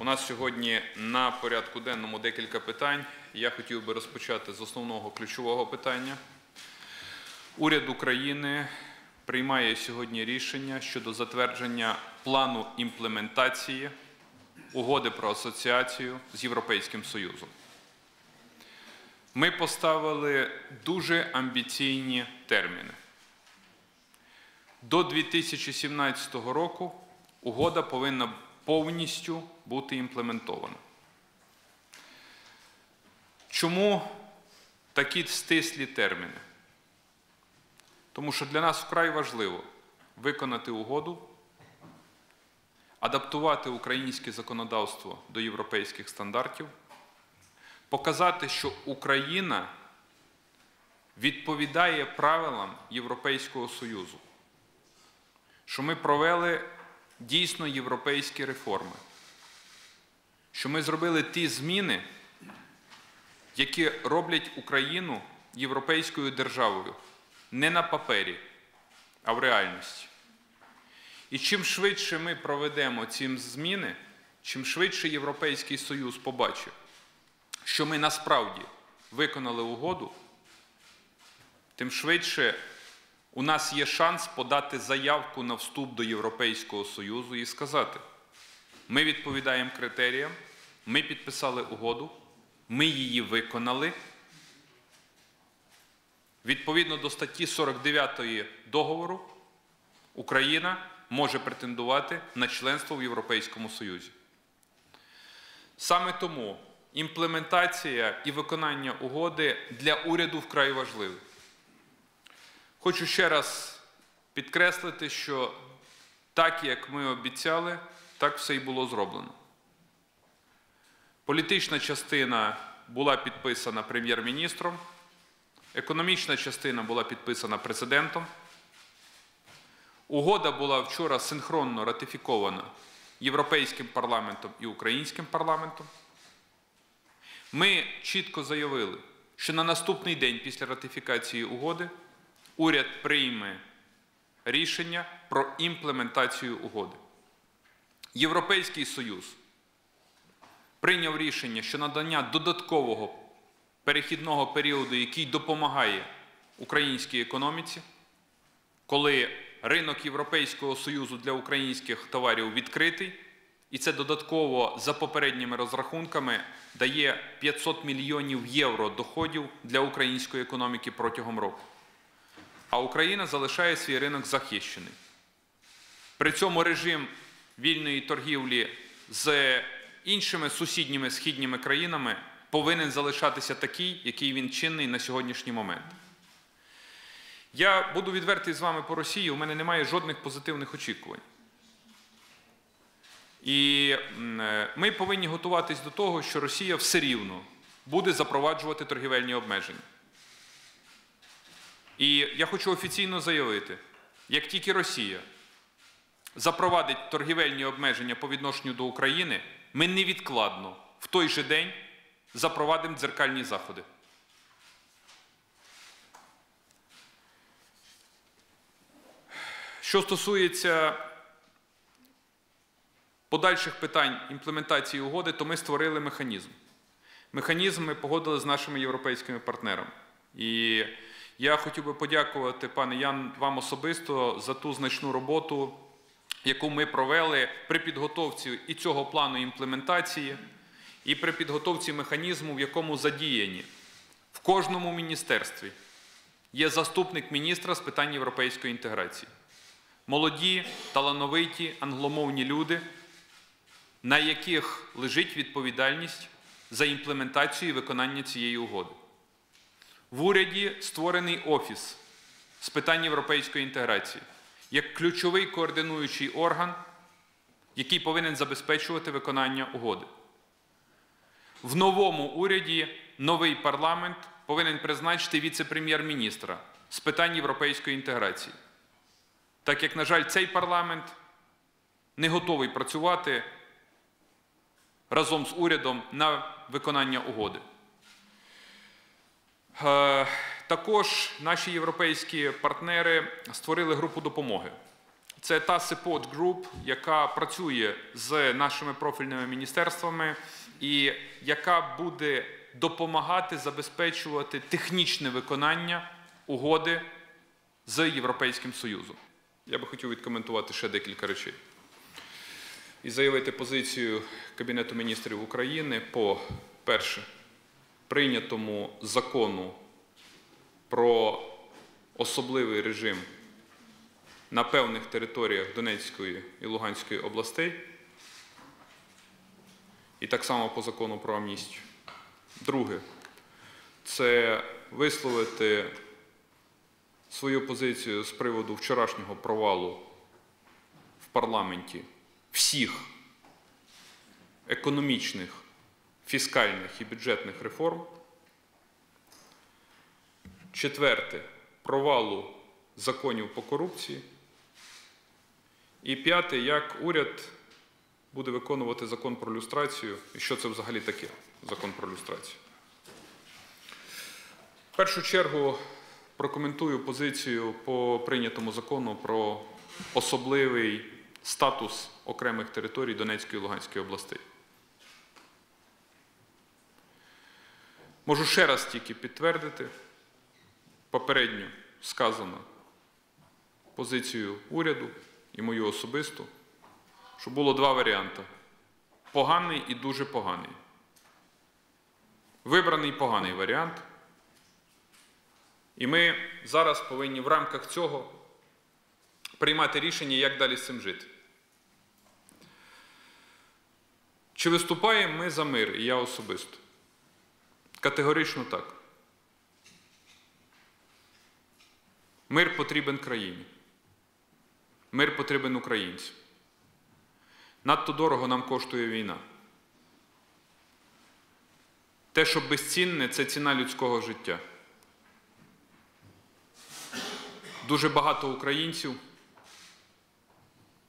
У нас сьогодні на порядку денному декілька питань. Я хотів би розпочати з основного ключового питання. Уряд України приймає сьогодні рішення щодо затвердження плану імплементації угоди про асоціацію з Європейським Союзом. Ми поставили дуже амбіційні терміни. До 2017 року угода повинна повністю бути імплементована. Чому такі стислі терміни? Тому що для нас вкрай важливо виконати угоду, адаптувати українське законодавство до європейських стандартів, показати, що Україна відповідає правилам Європейського Союзу, що ми провели дійсно європейські реформи, що ми зробили ті зміни, які роблять Україну європейською державою не на папері, а в реальності. І чим швидше ми проведемо ці зміни, чим швидше Європейський Союз побачить, що ми насправді виконали угоду, тим швидше у нас є шанс подати заявку на вступ до Європейського Союзу і сказати: ми відповідаємо критеріям, ми підписали угоду, ми її виконали. Відповідно до статті 49 договору, Україна може претендувати на членство в Європейському Союзі. Саме тому імплементація і виконання угоди для уряду вкрай важливі. Хочу ще раз підкреслити, що так, як ми обіцяли, так все і було зроблено. Політична частина була підписана прем'єр-міністром, економічна частина була підписана президентом. Угода була вчора синхронно ратифікована Європейським парламентом і Українським парламентом. Ми чітко заявили, що на наступний день після ратифікації угоди уряд прийме рішення про імплементацію угоди. Європейський Союз прийняв рішення, що надання додаткового перехідного періоду, який допомагає українській економіці, коли ринок Європейського Союзу для українських товарів відкритий, і це додатково за попередніми розрахунками дає 500 мільйонів євро доходів для української економіки протягом року. А Україна залишає свій ринок захищений. При цьому режим вільної торгівлі з іншими сусідніми східніми країнами повинен залишатися такий, який він чинний на сьогоднішній момент. Я буду відвертий з вами по Росії, у мене немає жодних позитивних очікувань. І ми повинні готуватись до того, що Росія все рівно буде запроваджувати торгівельні обмеження. І я хочу офіційно заявити: як тільки Росія запровадить торгівельні обмеження по відношенню до України, ми невідкладно в той же день запровадимо дзеркальні заходи. Що стосується подальших питань імплементації угоди, то ми створили механізм. Механізм ми погодили з нашими європейськими партнерами. І я хотів би подякувати, пане Ян, вам особисто за ту значну роботу, яку ми провели при підготовці і цього плану імплементації, і при підготовці механізму, в якому задіяні в кожному міністерстві є заступник міністра з питань європейської інтеграції. Молоді, талановиті, англомовні люди, на яких лежить відповідальність за імплементацію і виконання цієї угоди. В уряді створений офіс з питань європейської інтеграції як ключовий координуючий орган, який повинен забезпечувати виконання угоди. В новому уряді новий парламент повинен призначити віце-прем'єр-міністра з питань європейської інтеграції. Так як, на жаль, цей парламент не готовий працювати разом з урядом на виконання угоди. Також наші європейські партнери створили групу допомоги, це та support group, яка працює з нашими профільними міністерствами і яка буде допомагати забезпечувати технічне виконання угоди з Європейським Союзом. Я би хотів відкоментувати ще декілька речей і заявити позицію Кабінету міністрів України по перше, прийнятому закону про особливий режим на певних територіях Донецької і Луганської областей, і так само по закону про амністію. Друге, це висловити свою позицію з приводу вчорашнього провалу в парламенті всіх економічних, фіскальних і бюджетних реформ. Четверте провалу законів по корупції. І п'яте, як уряд буде виконувати закон про люстрацію і що це взагалі таке закон про люстрацію. В першу чергу прокоментую позицію по прийнятому закону про особливий статус окремих територій Донецької і Луганської областей. Можу ще раз тільки підтвердити попередньо сказано позицію уряду і мою особисту, що було два варіанти: поганий і дуже поганий. Вибраний поганий варіант. І ми зараз повинні в рамках цього приймати рішення, як далі з цим жити. Чи виступаємо ми за мир, і я особисто? Категорично так. Мир потрібен країні. Мир потрібен українцям. Надто дорого нам коштує війна. Те, що безцінне, це ціна людського життя. Дуже багато українців,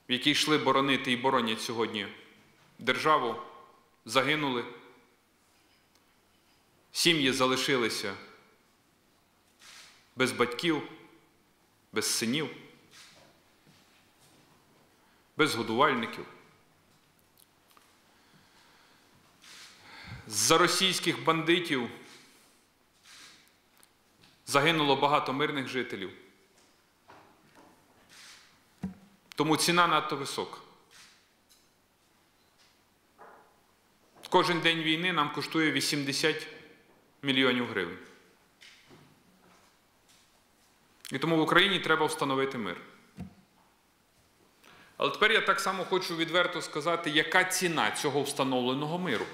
які йшли боронити і боронять сьогодні державу, загинули. Сім'ї залишилися без батьків, без синів, без годувальників. З-за російських бандитів загинуло багато мирних жителів. Тому ціна надто висока. Кожен день війни нам коштує 80 мільйонів гривень. І тому в Україні треба встановити мир. Але тепер я так само хочу відверто сказати, яка ціна цього встановленого миру.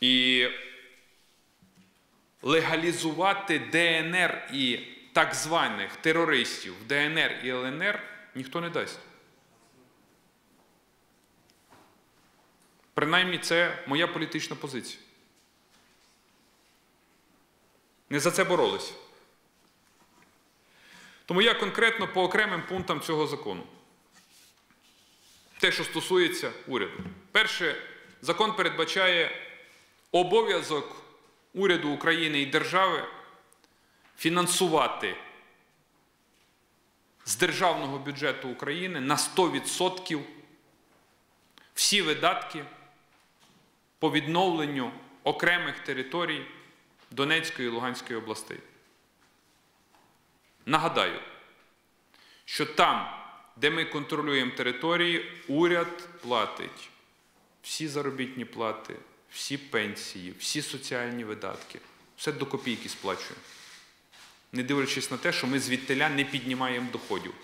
І легалізувати ДНР і так званих терористів в ДНР і ЛНР ніхто не дасть. Принаймні, це моя політична позиція. Не за це боролися. Тому я конкретно по окремим пунктам цього закону. Те, що стосується уряду. Перше, закон передбачає обов'язок уряду України і держави фінансувати з державного бюджету України на 100% всі видатки по відновленню окремих територій Донецької і Луганської областей. Нагадаю, що там, де ми контролюємо території, уряд платить всі заробітні плати, всі пенсії, всі соціальні видатки. Все до копійки сплачуємо. Не дивлячись на те, що ми звідтиля не піднімаємо доходів.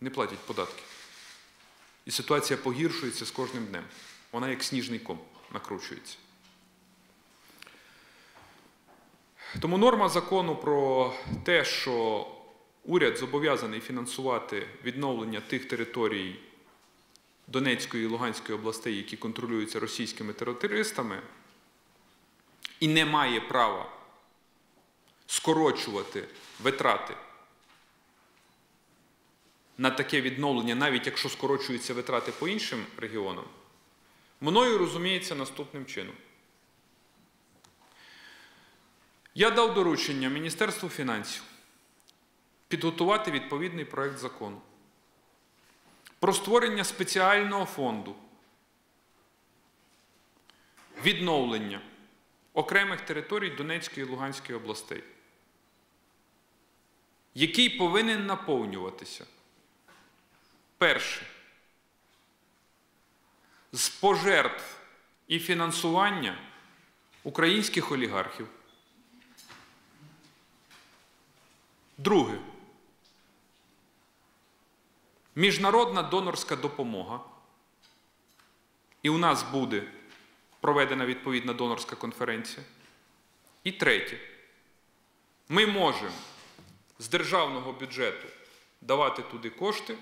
Не платять податки. І ситуація погіршується з кожним днем. Вона як сніжний ком накручується. Тому норма закону про те, що уряд зобов'язаний фінансувати відновлення тих територій Донецької і Луганської областей, які контролюються російськими терористами, і не має права скорочувати витрати на таке відновлення, навіть якщо скорочуються витрати по іншим регіонам, мною розуміється наступним чином. Я дав доручення Міністерству фінансів підготувати відповідний проект закону про створення спеціального фонду відновлення окремих територій Донецької і Луганської областей, який повинен наповнюватися. Перше. З пожертв і фінансування українських олігархів. Друге. Міжнародна донорська допомога. І у нас буде проведена відповідна донорська конференція. І третє. Ми можемо з державного бюджету давати туди кошти,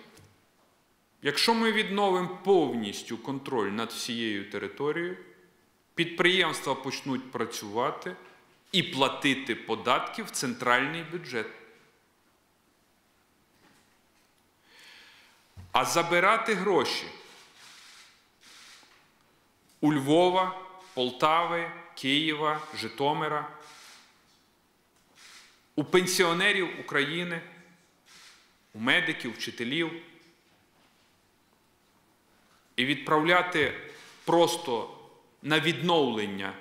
якщо ми відновимо повністю контроль над всією територією, підприємства почнуть працювати і платити податки в центральний бюджет. А забирати гроші у Львова, Полтави, Києва, Житомира, у пенсіонерів України, у медиків, вчителів і відправляти просто на відновлення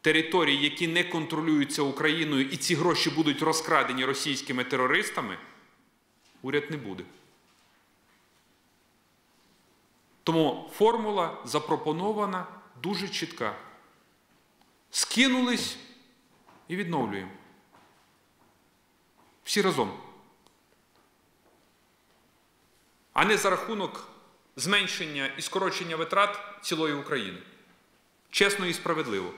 територій, які не контролюються Україною, і ці гроші будуть розкрадені російськими терористами, уряд не буде. Тому формула запропонована дуже чітка. Скинулись і відновлюємо. Всі разом. А не за рахунок зменшення і скорочення витрат цілої України. Чесно і справедливо.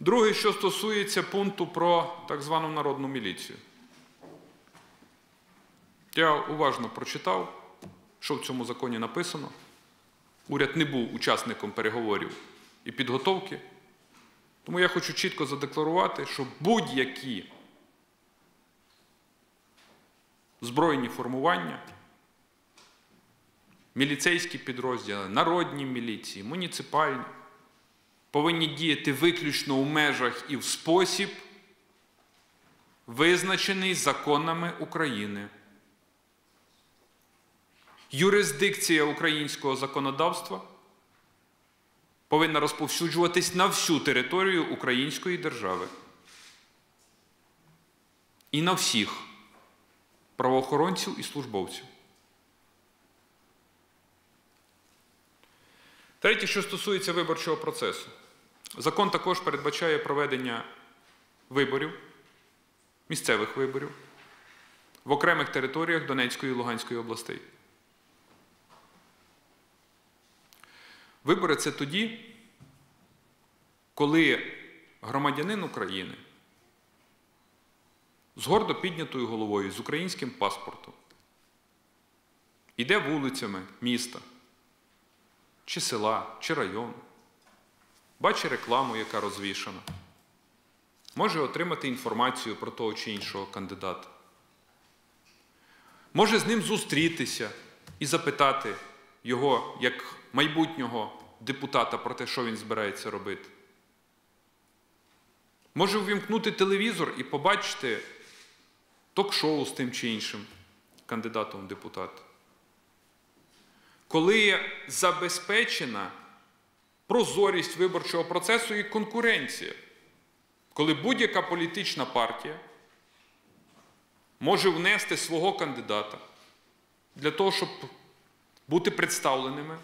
Друге, що стосується пункту про так звану народну міліцію. Я уважно прочитав що в цьому законі написано. Уряд не був учасником переговорів і підготовки. Тому я хочу чітко задекларувати, що будь-які збройні формування, міліцейські підрозділи, народні міліції, муніципальні повинні діяти виключно у межах і в спосіб, визначений законами України юрисдикція українського законодавства повинна розповсюджуватись на всю територію Української держави. І на всіх правоохоронців і службовців. Третє, що стосується виборчого процесу, закон також передбачає проведення виборів, місцевих виборів в окремих територіях Донецької і Луганської областей. Вибори це тоді, коли громадянин України з гордо піднятою головою, з українським паспортом, йде вулицями міста, чи села, чи району, бачить рекламу, яка розвішана, може отримати інформацію про того чи іншого кандидата, може з ним зустрітися і запитати його як майбутнього депутата про те, що він збирається робити. Може ввімкнути телевізор і побачити ток-шоу з тим чи іншим кандидатом в депутат. Коли забезпечена прозорість виборчого процесу і конкуренція, коли будь-яка політична партія може внести свого кандидата для того, щоб бути представленими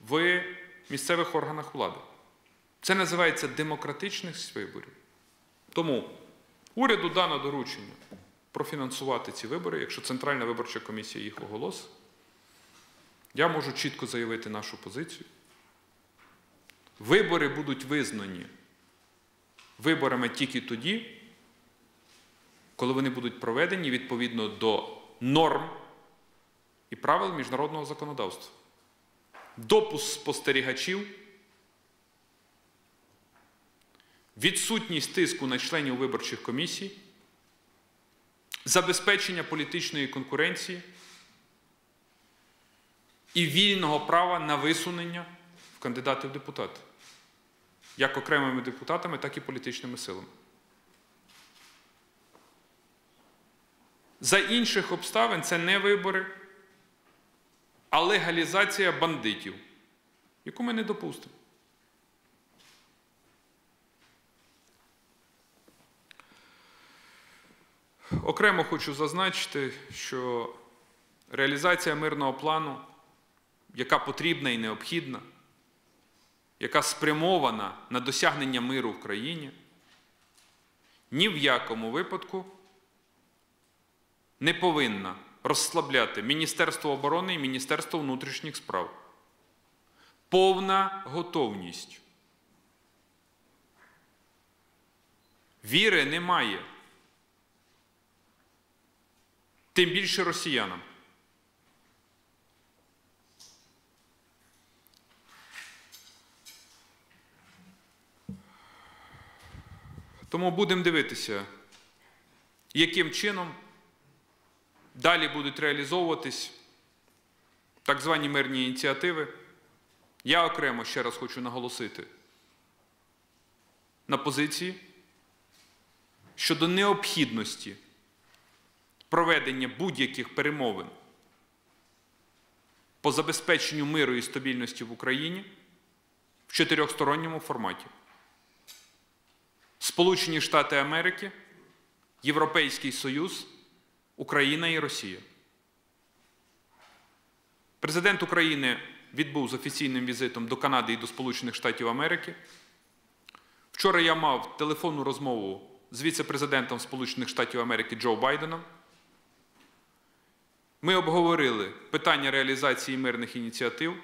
в місцевих органах влади. Це називається демократичність виборів. Тому уряду дано доручення профінансувати ці вибори, якщо Центральна виборча комісія їх оголосить. Я можу чітко заявити нашу позицію. Вибори будуть визнані виборами тільки тоді, коли вони будуть проведені відповідно до норм і правил міжнародного законодавства допуск спостерігачів, відсутність тиску на членів виборчих комісій, забезпечення політичної конкуренції і вільного права на висунення в кандидати в депутати. як окремими депутатами, так і політичними силами. За інших обставин це не вибори, а легалізація бандитів, яку ми не допустимо. Окремо хочу зазначити, що реалізація мирного плану, яка потрібна і необхідна, яка спрямована на досягнення миру в країні, ні в якому випадку не повинна розслабляти Міністерство оборони і Міністерство внутрішніх справ. Повна готовність. Віри немає. Тим більше росіянам. Тому будемо дивитися, яким чином далі будуть реалізовуватись так звані мирні ініціативи. Я окремо ще раз хочу наголосити на позиції щодо необхідності проведення будь-яких перемовин по забезпеченню миру і стабільності в Україні в чотирьохсторонньому форматі. Сполучені Штати Америки, Європейський Союз, Україна і Росія. Президент України відбув з офіційним візитом до Канади і до Сполучених Штатів Америки. Вчора я мав телефонну розмову з віце-президентом Сполучених Штатів Америки Джо Байденом. Ми обговорили питання реалізації мирних ініціатив.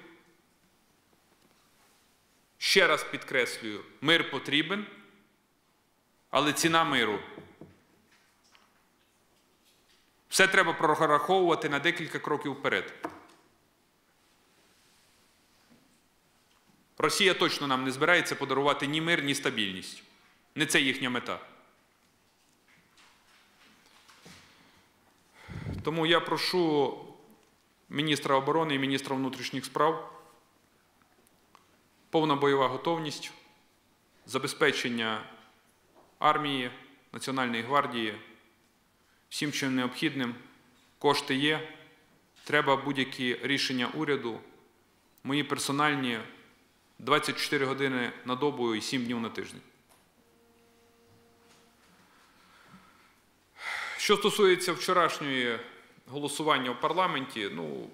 Ще раз підкреслюю, мир потрібен, але ціна миру. Все треба прораховувати на декілька кроків вперед. Росія точно нам не збирається подарувати ні мир, ні стабільність. Не це їхня мета. Тому я прошу міністра оборони і міністра внутрішніх справ повна бойова готовність, забезпечення армії, Національної гвардії, всім чим необхідним. Кошти є. Треба будь-які рішення уряду, мої персональні 24 години на добу і 7 днів на тиждень. Що стосується вчорашньої голосування в парламенті, ну,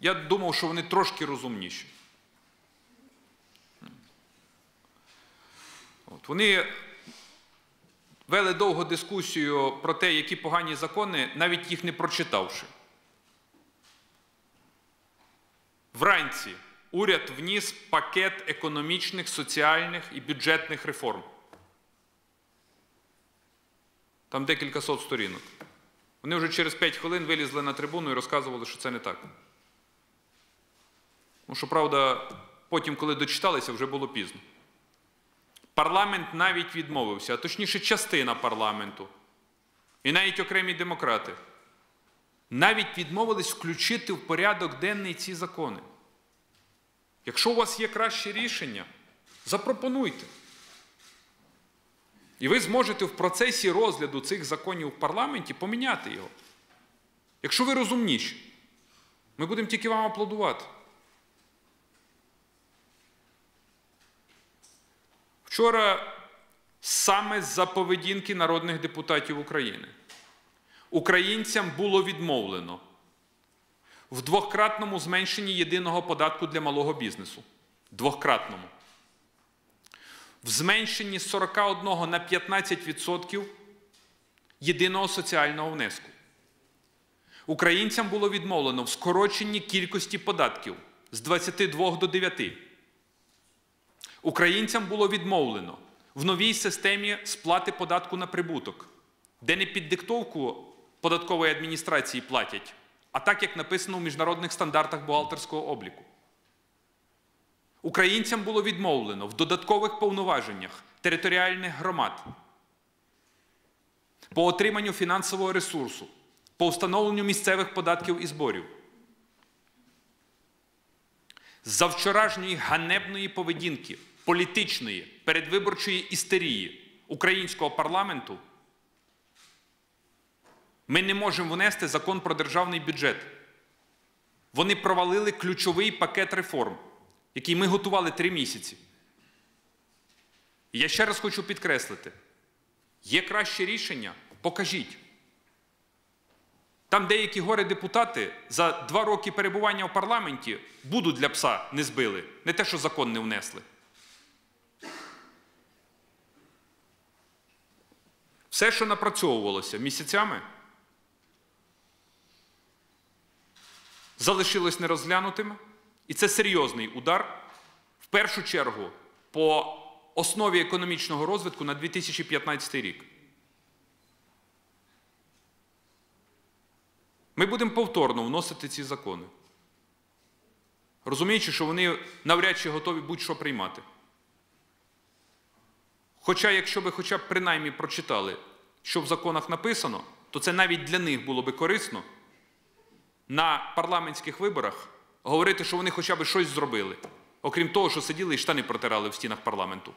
я думав, що вони трошки розумніші. От, Вони вели довгу дискусію про те, які погані закони, навіть їх не прочитавши. Вранці уряд вніс пакет економічних, соціальних і бюджетних реформ. Там декілька сот сторінок. Вони вже через 5 хвилин вилізли на трибуну і розказували, що це не так. Ну, що правда, потім, коли дочиталися, вже було пізно. Парламент навіть відмовився, а точніше, частина парламенту, і навіть окремі демократи, навіть відмовились включити в порядок денний ці закони. Якщо у вас є краще рішення, запропонуйте. І ви зможете в процесі розгляду цих законів в парламенті поміняти його. Якщо ви розумніші, ми будемо тільки вам аплодувати. Вчора саме з-за поведінки народних депутатів України українцям було відмовлено в двократному зменшенні єдиного податку для малого бізнесу. Двократному. В зменшенні з 41 на 15% єдиного соціального внеску. Українцям було відмовлено в скороченні кількості податків з 22 до 9. Українцям було відмовлено в новій системі сплати податку на прибуток, де не під диктовку податкової адміністрації платять, а так, як написано у міжнародних стандартах бухгалтерського обліку. Українцям було відмовлено в додаткових повноваженнях територіальних громад по отриманню фінансового ресурсу, по встановленню місцевих податків і зборів. За вчорашньої ганебної поведінки політичної передвиборчої істерії українського парламенту ми не можемо внести закон про державний бюджет. Вони провалили ключовий пакет реформ, який ми готували три місяці. Я ще раз хочу підкреслити: є краще рішення, покажіть. Там деякі горе депутати за два роки перебування в парламенті буду для пса не збили, не те, що закон не внесли. Все, що напрацьовувалося місяцями, залишилось нерозглянутими, і це серйозний удар в першу чергу по основі економічного розвитку на 2015 рік. Ми будемо повторно вносити ці закони, розуміючи, що вони навряд чи готові будь-що приймати. Хоча, якщо ви хоча б принаймні прочитали, що в законах написано, то це навіть для них було би корисно на парламентських виборах говорити, що вони хоча б щось зробили, окрім того, що сиділи і штани протирали в стінах парламенту.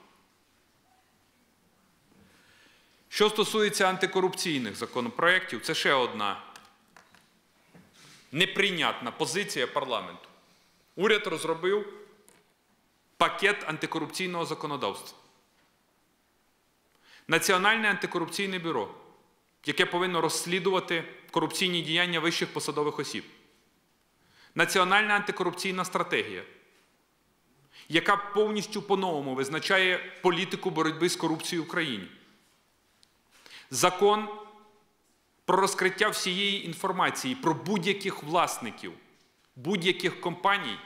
Що стосується антикорупційних законопроєктів, це ще одна неприйнятна позиція парламенту. Уряд розробив пакет антикорупційного законодавства. Національне антикорупційне бюро, яке повинно розслідувати корупційні діяння вищих посадових осіб. Національна антикорупційна стратегія, яка повністю по-новому визначає політику боротьби з корупцією в Україні. Закон про розкриття всієї інформації про будь-яких власників, будь-яких компаній,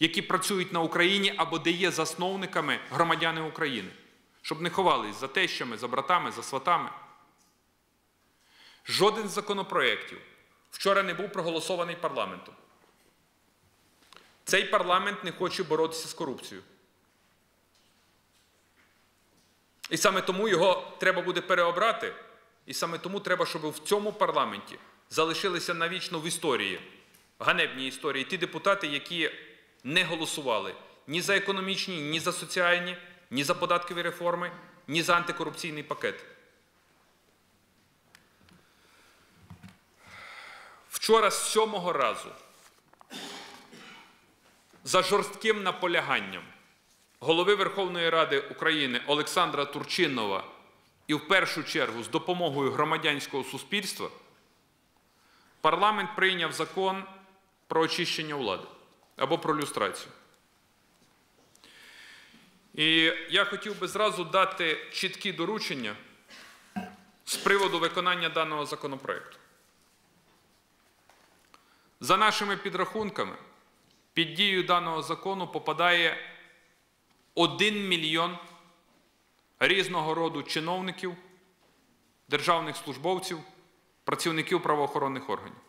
які працюють на Україні або де є засновниками громадяни України, щоб не ховались за тещами, за братами, за сватами. Жоден з законопроєктів вчора не був проголосований парламентом. Цей парламент не хоче боротися з корупцією. І саме тому його треба буде переобрати, і саме тому треба, щоб в цьому парламенті залишилися навічно в історії, ганебній історії, ті депутати, які не голосували ні за економічні, ні за соціальні, ні за податкові реформи, ні за антикорупційний пакет. Вчора з сьомого разу за жорстким наполяганням голови Верховної Ради України Олександра Турчинова і в першу чергу з допомогою громадянського суспільства парламент прийняв закон про очищення влади або про люстрацію. І я хотів би зразу дати чіткі доручення з приводу виконання даного законопроекту. За нашими підрахунками, під дію даного закону попадає 1 мільйон різного роду чиновників, державних службовців, працівників правоохоронних органів.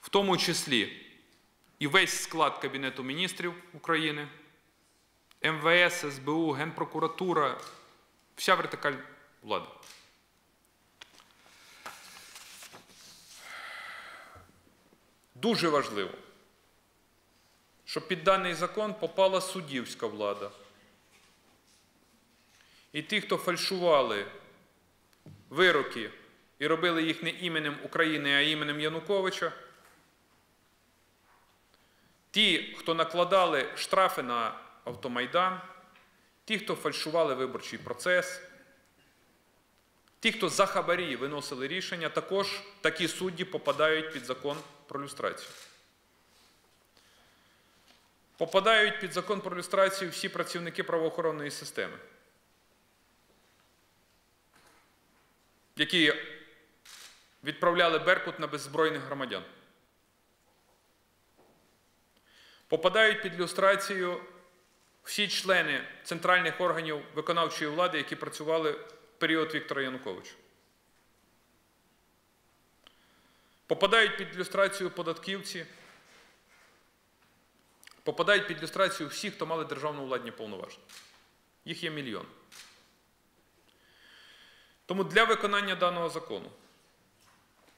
В тому числі і весь склад Кабінету міністрів України, МВС, СБУ, Генпрокуратура, вся вертикаль влади. Дуже важливо, щоб під даний закон попала суддівська влада. І ті, хто фальшували вироки і робили їх не іменем України, а іменем Януковича, ті, хто накладали штрафи на автомайдан, ті, хто фальшували виборчий процес, ті, хто за хабарі виносили рішення, також такі судді попадають під закон про люстрацію. Попадають під закон про люстрацію всі працівники правоохоронної системи, які відправляли Беркут на беззбройних громадян. Попадають під люстрацію всі члени центральних органів виконавчої влади, які працювали в період Віктора Януковича. Попадають під люстрацію податківці, попадають під люстрацію всі, хто мали державну владні повноваження. Їх є мільйон. Тому для виконання даного закону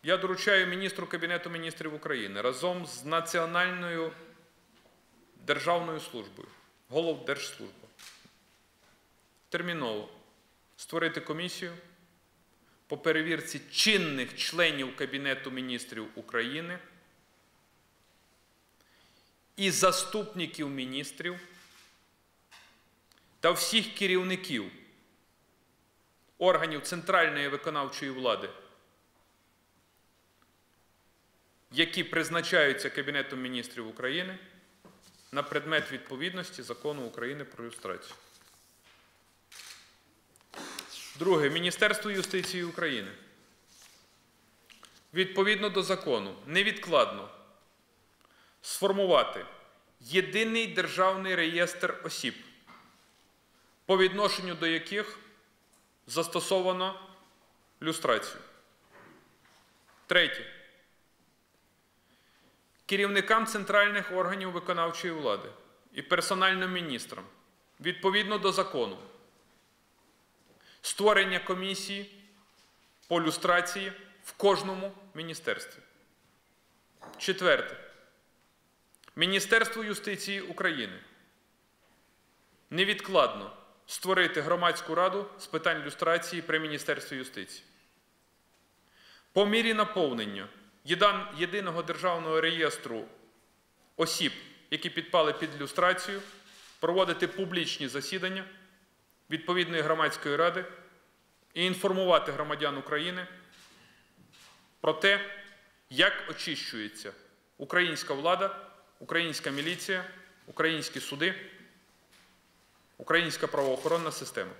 я доручаю міністру Кабінету міністрів України разом з Національною Державною службою, Головдержслужба. Терміново створити комісію по перевірці чинних членів Кабінету міністрів України і заступників міністрів та всіх керівників органів центральної виконавчої влади, які призначаються Кабінетом міністрів України на предмет відповідності закону України про люстрацію. Друге, Міністерство юстиції України. Відповідно до закону, невідкладно сформувати єдиний державний реєстр осіб, по відношенню до яких застосовано люстрацію. Третє. Керівникам центральних органів виконавчої влади і персональним міністрам відповідно до закону створення комісії по люстрації в кожному міністерстві. Четверте. Міністерство юстиції України невідкладно створити громадську раду з питань люстрації при Міністерстві юстиції. По мірі наповнення єдиного державного реєстру осіб, які підпали під люстрацію, проводити публічні засідання відповідної громадської ради і інформувати громадян України про те, як очищується українська влада, українська міліція, українські суди, українська правоохоронна система.